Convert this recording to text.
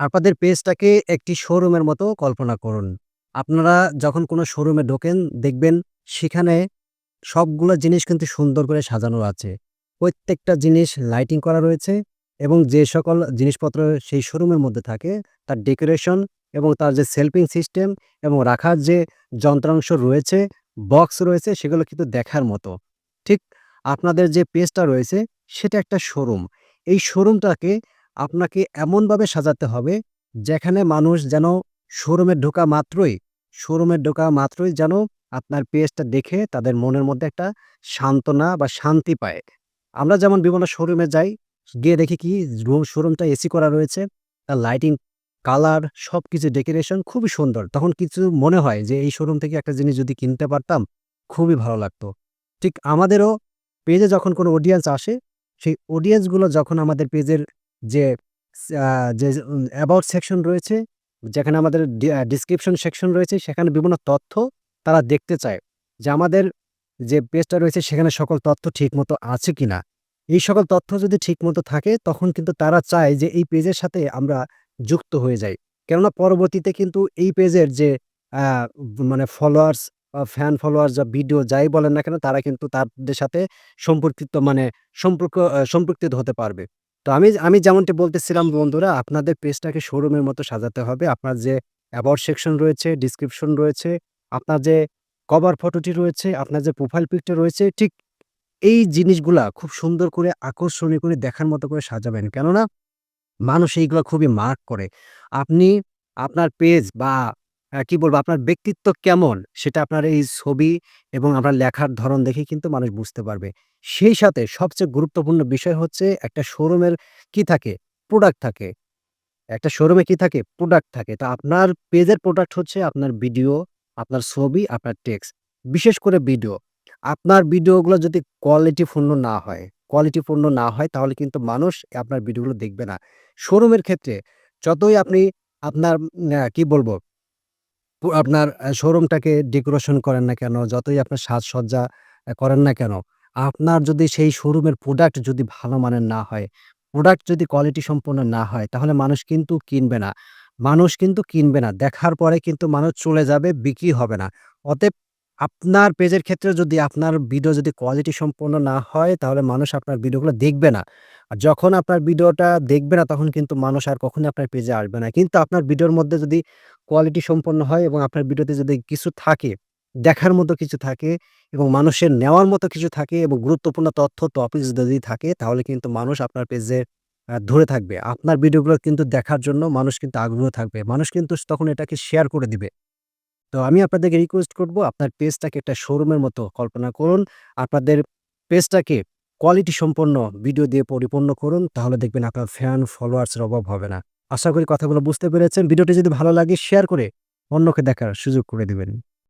আপনাদের পেজটাকে একটি শোরুমের মতো কল্পনা করুন। আপনারা যখন কোনো শোরুমে ঢোকেন দেখবেন সেখানে সবগুলো জিনিস কিন্তু সুন্দর করে সাজানো আছে। প্রত্যেকটা জিনিস লাইটিং করা রয়েছে এবং যে সকল জিনিসপত্র সেই শোরুমের মধ্যে থাকে তার ডেকোরেশন এবং তার যে সেলফিং সিস্টেম এবং রাখার যে যন্ত্রাংশ রয়েছে, বক্স রয়েছে সেগুলো কিন্তু দেখার মতো। ঠিক আপনাদের যে পেজটা রয়েছে সেটা একটা শোরুম। এই শোরুমটাকে আপনাকে এমনভাবে সাজাতে হবে যেখানে মানুষ যেন শোরুমে ঢোকা মাত্রই শোরুমে ঢোকা মাত্রই যেন আপনার পেজটা দেখে তাদের মনের মধ্যে একটা সান্ত্বনা বা শান্তি পায়। আমরা যেমন বিভিন্ন শোরুমে যাই, গিয়ে দেখি কি রু শোরুমটা এসি করা রয়েছে। তার লাইটিং, কালার সবকিছু ডেকোরেশন খুবই সুন্দর। তখন কিছু মনে হয় যে এই শোরুম থেকে একটা জিনিস যদি কিনতে পারতাম খুবই ভালো লাগতো। ঠিক আমাদেরও পেজে যখন কোনো অডিয়েন্স আসে, সেই অডিয়েন্সগুলো যখন আমাদের পেজের যে যে অ্যাবাউট সেকশন রয়েছে, যেখানে আমাদের ডেসক্রিপশন সেকশন রয়েছে সেখানে বিভিন্ন তথ্য তারা দেখতে চায়। যে আমাদের যে পেজটা রয়েছে সেখানে সকল তথ্য ঠিকমতো আছে কিনা। এই সকল তথ্য যদি ঠিকমতো থাকে তখন কিন্তু তারা চায় যে এই পেজের সাথে আমরা যুক্ত হয়ে যাই। কেননা পরবর্তীতে কিন্তু এই পেজের যে মানে ফলোয়ার্স ফ্যান ফলোয়ার্স বা ভিডিও যাই বলেন না কেন তারা কিন্তু তাদের সাথে সম্পর্কিত মানে সম্পর্ক আ সম্পৃক্ত হতে পারবে। তো আমি আমি যেমনটি বলতেছিলাম বন্ধুরা আপনাদের পেজটাকে শোরুমের মতো সাজাতে হবে। আপনার যে অ্যাবাউট সেকশন রয়েছে, ডিসক্রিপশন রয়েছে, আপনার যে কভার ফটোটি রয়েছে, আপনার যে প্রোফাইল পিকটা রয়েছে ঠিক এই জিনিসগুলা খুব সুন্দর করে আকর্ষণীয় করে দেখার মতো করে সাজাবেন। কেননা মানুষ এইগুলো খুবই মার্ক করে। আপনি আপনার পেজ বা কি বলব আপনার ব্যক্তিত্ব কেমন সেটা আপনার এই ছবি এবং আপনার লেখার ধরন দেখেই কিন্তু মানুষ বুঝতে পারবে। সেই সাথে সবচেয়ে গুরুত্বপূর্ণ বিষয় হচ্ছে একটা শোরুমের কি থাকে? প্রোডাক্ট থাকে। একটা শোরুমে কি থাকে? প্রোডাক্ট থাকে। তো আপনার পেজের প্রোডাক্ট হচ্ছে আপনার ভিডিও, আপনার ছবি, আপনার টেক্সট। বিশেষ করে ভিডিও। আপনার ভিডিওগুলো যদি কোয়ালিটিপূর্ণ না হয় কোয়ালিটিপূর্ণ না হয় তাহলে কিন্তু মানুষ আপনার ভিডিওগুলো দেখবে না। শোরুমের ক্ষেত্রে যতই আপনি আপনার কি বলব? আপনার শোরুমটাকে ডেকোরেশন করেন না কেন, যতই আপনার সাজসজ্জা করেন না কেন, আপনার যদি সেই শোরুমের প্রোডাক্ট যদি ভালো মানের না হয়, প্রোডাক্ট যদি কোয়ালিটি সম্পন্ন না হয় তাহলে মানুষ কিন্তু কিনবে না। মানুষ কিন্তু কিনবে না। দেখার পরে কিন্তু মানুষ চলে যাবে, বিক্রি হবে না। অতএব আপনার পেজের ক্ষেত্রে যদি আপনার ভিডিও যদি কোয়ালিটি সম্পন্ন না হয় তাহলে মানুষ আপনার ভিডিওগুলো দেখবে না। আর যখন আপনার ভিডিওটা দেখবে না তখন কিন্তু মানুষ আর কখনোই আপনার পেজে আসবে না। কিন্তু আপনার ভিডিওর মধ্যে যদি কোয়ালিটি সম্পন্ন হয় এবং আপনার ভিডিওতে যদি কিছু থাকে, দেখার মতো কিছু থাকে এবং মানুষের নেওয়ার মতো কিছু থাকে এবং গুরুত্বপূর্ণ তথ্য টপিক যদি থাকে তাহলে কিন্তু মানুষ আপনার পেজে ধরে থাকবে। আপনার ভিডিওগুলো কিন্তু দেখার জন্য মানুষ কিন্তু আগ্রহ থাকবে। মানুষ কিন্তু তখন এটাকে শেয়ার করে দিবে। তো আমি আপনাদেরকে রিকোয়েস্ট করব, আপনার পেজটাকে একটা শোরুমের মতো কল্পনা করুন। আপনাদের পেজটাকে কোয়ালিটি সম্পন্ন ভিডিও দিয়ে পরিপূর্ণ করুন। তাহলে দেখবেন আপনার ফ্যান ফলোয়ার্সের অভাব হবে না। আশা করি কথাগুলো বুঝতে পেরেছেন। ভিডিওটি যদি ভালো লাগে শেয়ার করে অন্যকে দেখার সুযোগ করে দিবেন।